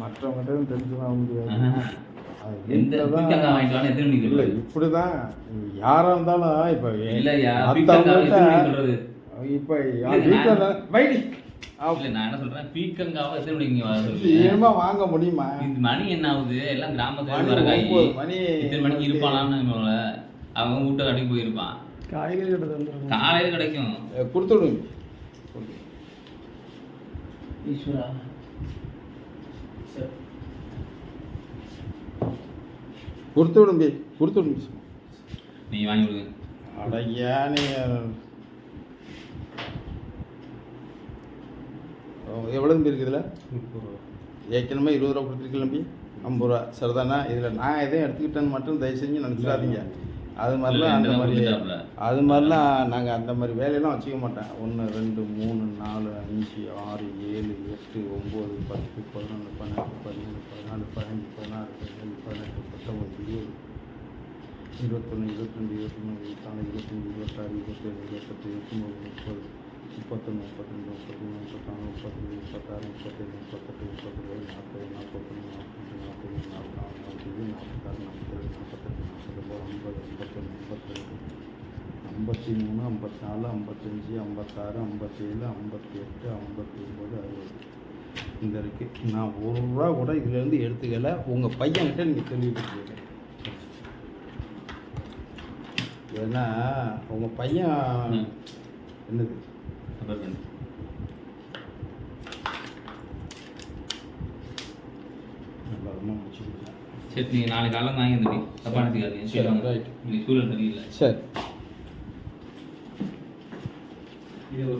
மற்றவங்ககிட்ட tension ஆக முடியாது எந்த இல்லை சொல்றது? இப்படி தான் யாராக இருந்தாலும் இப்போ இப்போ வீட்டில் நான்- வைடி. நான் என்ன சொல்றேன்? பீக்கங்காவை எத்தனை மணிக்கு வாங்க முடியுமா? இது மணி என்ன ஆகுது? எல்லாம் கிராமத்துல மணி வர காய் ஒன்பது மணி இத்தனை மணிக்கு இருப்பானான்னு அவன் வீட்டை கடைக்கு போயிருப்பான். காலையில கிடைக்கும். கொடுத்து ஈஸ்வரா கொடுத்து விடுங்க கொடுத்து விடுங்க. நீ வாங்கி விடுங்க அடையா நீங்கள் எவ்வளோ தம்பி இருக்குதுல ஏற்கனவே இருபது ரூபா கொடுத்துருக்கீங்க தம்பி. ஐம்பது ரூபா. சரிதானா? இதில் நான் எதையும் எடுத்துக்கிட்டேன்னு மட்டும் தயவு செஞ்சு நினச்சிடாதீங்க. அது மாதிரிலாம் அந்த மாதிரி. அது மாதிரிலாம் நாங்கள் அந்த மாதிரி வேலையெல்லாம் வச்சுக்க மாட்டேன் ஒன்று ரெண்டு மூணு நாலு அஞ்சு ஆறு ஏழு எட்டு ஒம்பது பத்து பதினொன்று பன்னெண்டு பதிமூணு பதினாலு பதினஞ்சு பதினாறு பதினேழு பதினெட்டு பத்தொம்பது இருபது இருபத்தொன்று இருபத்தஞ்சி இருபத்தொன்று இருபத்தாலு இருபத்தஞ்சி இருபத்தாறு இருபத்தேழு இருபத்தெட்டு இருபத்தொம்பது முப்பது முப்பத்தொன்று முப்பத்தஞ்சு முப்பத்தொன்று முப்பத்தாறு முப்பத்தஞ்சு முப்பத்தாறு முப்பத்தேழு முப்பத்தெட்டு முப்பத்தொம்பது நாற்பது நாற்பத்தொன்று நாற்பத்தஞ்சு நாற்பது நாற்பத்தாறு நாற்பத்தேழு நாற்பத்தாறு நாற்பத்தேழு நாற்பத்தெட்டு நாற்பத்தொம்பது ஐம்பது ஐம்பத்தொன்று ஐம்பத்தெட்டு ஐம்பத்தி மூணு ஐம்பத்தி நாலு ஐம்பத்தஞ்சு ஐம்பத்தாறு ஐம்பத்தேழு ஐம்பத்தி எட்டு ஐம்பத்தி ஒம்பது அறுபது இந்த இருக்குது நான் ஒரு ரூபா கூட இதுலேருந்து எடுத்துக்கல உங்கள் பையன்கிட்ட நீங்கள் தெளிவுபடுத்திக்க ஏன்னா உங்கள் பையன். என்னது முடிச்சுக்கிட்டேன் சரி நீங்க நாளைக்கு காலைல வாங்கி வந்துடி தப்பா நினைச்சுக்காதீங்க. நீ சூழல் சரியில்லை சரி. இது ஒரு